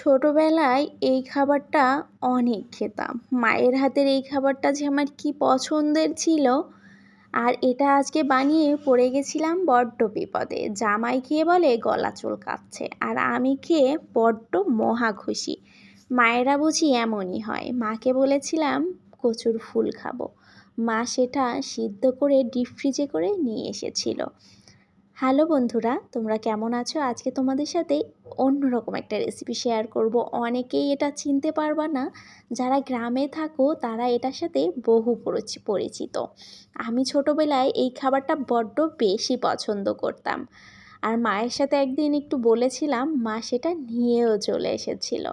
ছোটোবেলায় এই খাবারটা অনেক খেতাম। মায়ের হাতের এই খাবারটা যে আমার কী পছন্দের ছিল, আর এটা আজকে বানিয়ে পড়ে গেছিলাম বড্ড বিপদে। জামাই খেয়ে বলে, গলা চুলকাচ্ছে আর আমি খেয়ে বড্ড মহা খুশি। মায়েরা বুঝি এমনই হয়। মাকে বলেছিলাম, কচুর ফুল খাব। মা সেটা সিদ্ধ করে ডিপ ফ্রিজে করে নিয়ে এসেছিল। হ্যালো বন্ধুরা, তোমরা কেমন আছো? আজকে তোমাদের সাথে অন্যরকম একটা রেসিপি শেয়ার করব। অনেকেই এটা চিনতে পারবা না। যারা গ্রামে থাকো, তারা এটার সাথে বহু পরিচিত। আমি ছোটোবেলায় এই খাবারটা বড্ড বেশি পছন্দ করতাম। আর মায়ের সাথে একদিন একটু বলেছিলাম, মা, সেটা নিয়েও চলে এসেছিল।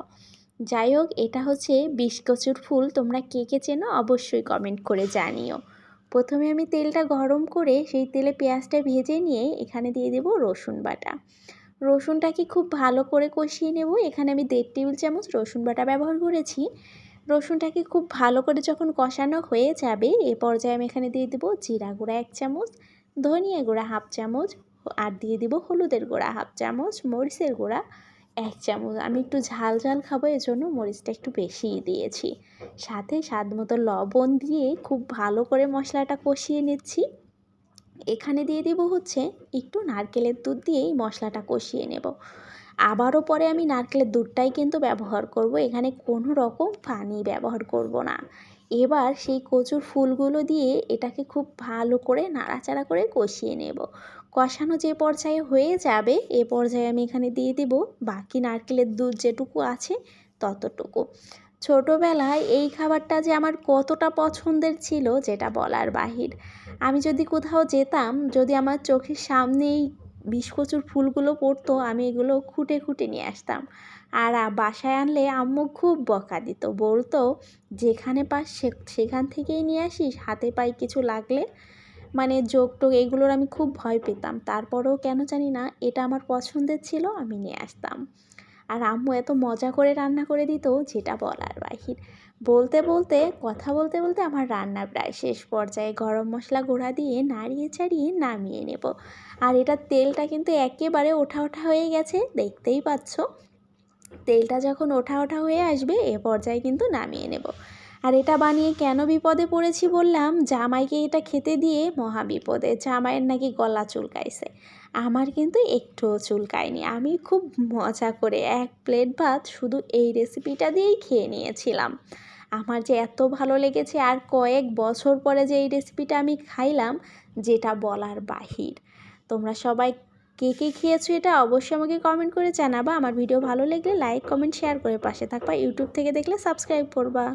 যাই হোক, এটা হচ্ছে বিষকচুর ফুল। তোমরা কে কে চেনো, অবশ্যই কমেন্ট করে জানিও। প্রথমে আমি তেলটা গরম করে সেই তেলে পেঁয়াজটা ভেজে নিয়ে এখানে দিয়ে দেব রসুন বাটা। রসুনটাকে খুব ভালো করে কষিয়ে নেব? এখানে আমি দেড় টেবিল চামচ রসুন বাটা ব্যবহার করেছি। রসুনটাকে খুব ভালো করে যখন কষানো হয়ে যাবে, এ পর্যায়ে আমি এখানে দিয়ে দেবো জিরা গুঁড়া এক চামচ, ধনিয়া গুঁড়া হাফ চামচ, আর দিয়ে দিব হলুদের গুঁড়া হাফ চামচ, মরিচের গুঁড়া এক চামচ। আমি একটু ঝাল ঝাল খাব, এজন্য মরিচটা একটু বেশিই দিয়েছি। সাথে স্বাদ মতো লবণ দিয়ে খুব ভালো করে মশলাটা কষিয়ে নিচ্ছি। এখানে দিয়ে দেবো হচ্ছে একটু নারকেলের দুধ দিয়েই মশলাটা কষিয়ে নেব। আবারও পরে আমি নারকেলের দুধটাই কিন্তু ব্যবহার করব। এখানে কোনো রকম পানি ব্যবহার করব না। এবার সেই কচুর ফুলগুলো দিয়ে এটাকে খুব ভালো করে নাড়াচাড়া করে কষিয়ে নেব। কষানো যে পর্যায়ে হয়ে যাবে, এ পর্যায়ে আমি এখানে দিয়ে দেব বাকি নারকেলের দুধ যেটুকু আছে ততটুকু। ছোটোবেলায় এই খাবারটা যে আমার কতটা পছন্দের ছিল, যেটা বলার বাহির। আমি যদি কোথাও যেতাম, যদি আমার চোখের সামনেই বিষকচুর ফুলগুলো পড়তো, আমি এগুলো খুঁটে খুঁটে নিয়ে আসতাম। আর বাসায় আনলে আম্মু খুব বকা দিত। বলতো, যেখানে পাস সেখান থেকেই নিয়ে আসিস, হাতে পায়ে কিছু লাগলে? মানে যোগ টোক এগুলোর আমি খুব ভয় পেতাম। তারপরেও কেন জানি না, এটা আমার পছন্দের ছিল, আমি নিয়ে আসতাম। আর আম্মু এত মজা করে রান্না করে দিত যেটা বলার বাহির। বলতে বলতে, কথা বলতে বলতে আমার রান্না প্রায় শেষ পর্যায়ে গরম মশলা গুঁড়া দিয়ে নাড়িয়ে চাড়িয়ে নামিয়ে নেব। আর এটা তেলটা কিন্তু একেবারে ওঠা ওঠা হয়ে গেছে, দেখতেই পাচ্ছ। তেলটা যখন ওঠা ওঠা হয়ে আসবে, এ পর্যায়ে কিন্তু নামিয়ে নেব। আর এটা বানিয়ে কেন বিপদে পড়েছি বললাম, জামাইকে এটা খেতে দিয়ে মহা বিপদে জামাইয়ের নাকি গলা চুলকাইছে। আমার কিন্তু একটুও চুলকায়নি। আমি খুব মজা করে এক প্লেট ভাত শুধু এই রেসিপিটা দিয়েই খেয়ে নিয়েছিলাম। আমার যে এত ভালো লেগেছে আর কয়েক বছর পরে যে এই রেসিপিটা আমি খাইলাম, যেটা বলার বাহির। তোমরা সবাই কে কে খেয়েছো এটা অবশ্যই আমাকে কমেন্ট করে জানাবা। আমার ভিডিও ভালো লাগলে লাইক কমেন্ট শেয়ার করে পাশে থাকবা। ইউটিউব থেকে দেখলে সাবস্ক্রাইব করবা।